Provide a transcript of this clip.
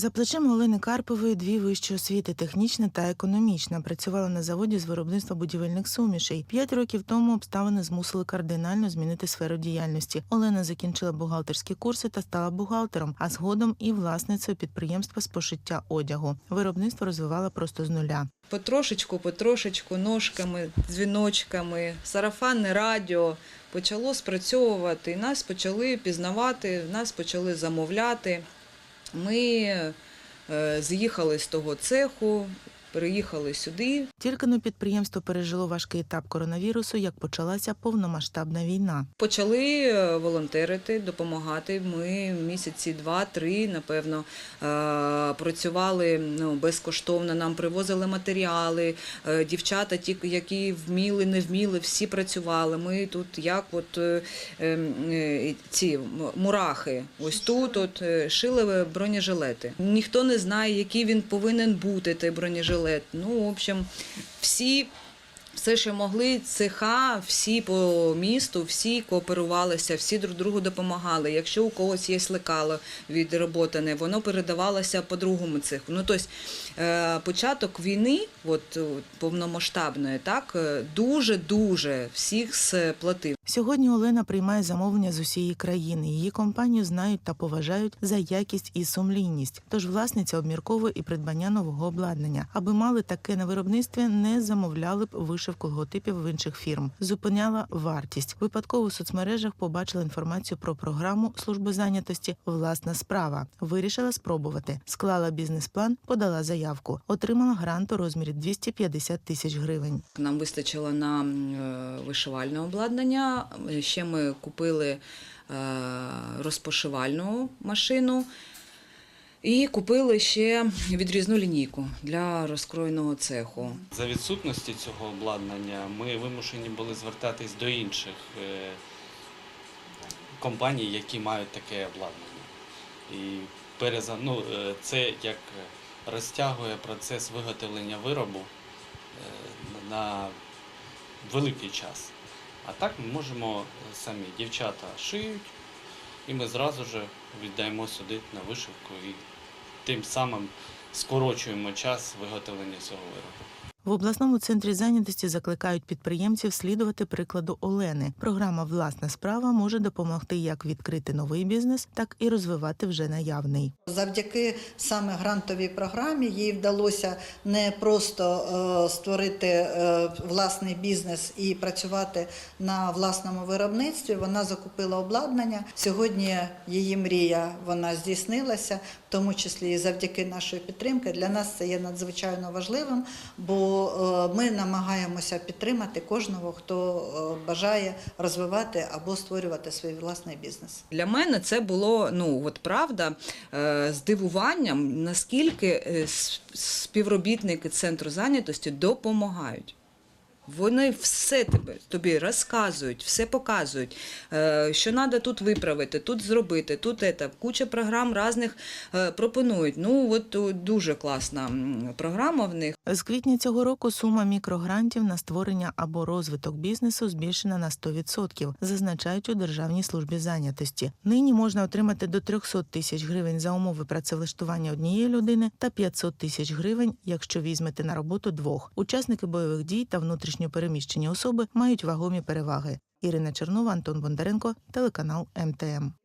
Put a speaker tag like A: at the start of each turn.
A: За плечима Олени Карпової дві вищі освіти технічна та економічна. Працювала на заводі з виробництва будівельних сумішей. П'ять років тому обставини змусили кардинально змінити сферу діяльності. Олена закінчила бухгалтерські курси та стала бухгалтером, а згодом і власницею підприємства з пошиття одягу. Виробництво розвивала просто з нуля.
B: Потрошечку, потрошечку, ножками, дзвіночками, сарафанне радіо почало спрацьовувати. Нас почали пізнавати, нас почали замовляти. Ми е, з'їхали з того цеху, переїхали сюди.
A: Тільки но підприємство пережило важкий етап коронавірусу, як почалася повномасштабна війна.
B: Почали е, волонтерити, допомагати. Ми місяці два-три, напевно, е, працювали ну, безкоштовно. Нам привозили матеріали. Е, Дівчата, ті, які вміли, не вміли, всі працювали. Ми тут як от е, е, ці мурахи. Ось тут от шили бронежилети. Ніхто не знає, який він повинен бути, той бронежилет. Ну, в общем, всі все, що могли, цеха, всі по місту, всі кооперувалися, всі друг другу допомагали. Якщо у когось є лекало відроботане, воно передавалося по другому цеху. Ну, тобто, е, початок війни, от, от, повномасштабної, так, е, дуже-дуже всіх сплатив.
A: Сьогодні Олена приймає замовлення з усієї країни. Її компанію знають та поважають за якість і сумлінність. Тож власниця обмірковує і придбання нового обладнання. Аби мали таке на виробництві, не замовляли б вишивку логотипів в інших фірм. Зупиняла вартість. Випадково у соцмережах побачила інформацію про програму служби зайнятості Власна справа. Вирішила спробувати. Склала бізнес-план, подала заявку. Отримала грант у розмірі 250 тисяч гривень.
B: Нам вистачило на е, вишивальне обладнання. Ще ми купили е, розпошивальну машину. І купили ще відрізну лінійку для розкроєного цеху.
C: За відсутності цього обладнання ми вимушені були звертатись до інших е, компаній, які мають таке обладнання. І ну, е, це як розтягує процес виготовлення виробу е, на великий час. А так ми можемо самі. Дівчата шиють, і ми зразу ж віддаємо сюди на вишивку і тим самим скорочуємо час виготовлення цього виробу.
A: В обласному центрі зайнятості закликають підприємців слідувати прикладу Олени. Програма Власна справа може допомогти як відкрити новий бізнес, так і розвивати вже наявний.
D: Завдяки саме грантовій програмі їй вдалося не просто е, створити е, власний бізнес і працювати на власному виробництві. Вона закупила обладнання. Сьогодні її мрія вона здійснилася, тому числі і завдяки нашої підтримки. Для нас це є надзвичайно важливим, бо е, ми намагаємося підтримати кожного, хто е, бажає розвивати або створювати свій власний бізнес.
B: Для мене це було ну от правда е, здивуванням, наскільки співробітники центру зайнятості допомагають. Вони все тебе тобі розказують, все показують, е, що треба тут виправити, тут зробити, тут це. Куча програм різних е, пропонують. Ну от дуже класна програма в них.
A: З квітня цього року сума мікрогрантів на створення або розвиток бізнесу збільшена на 100%, зазначають у Державній службі зайнятості. Нині можна отримати до 300 тисяч гривень за умови працевлаштування однієї людини та 500 тисяч гривень, якщо візьмете на роботу двох. Учасники бойових дій та внутрішньо переміщені особи мають вагомі переваги. Ірина Чернова, Антон Бондаренко, телеканал МТМ.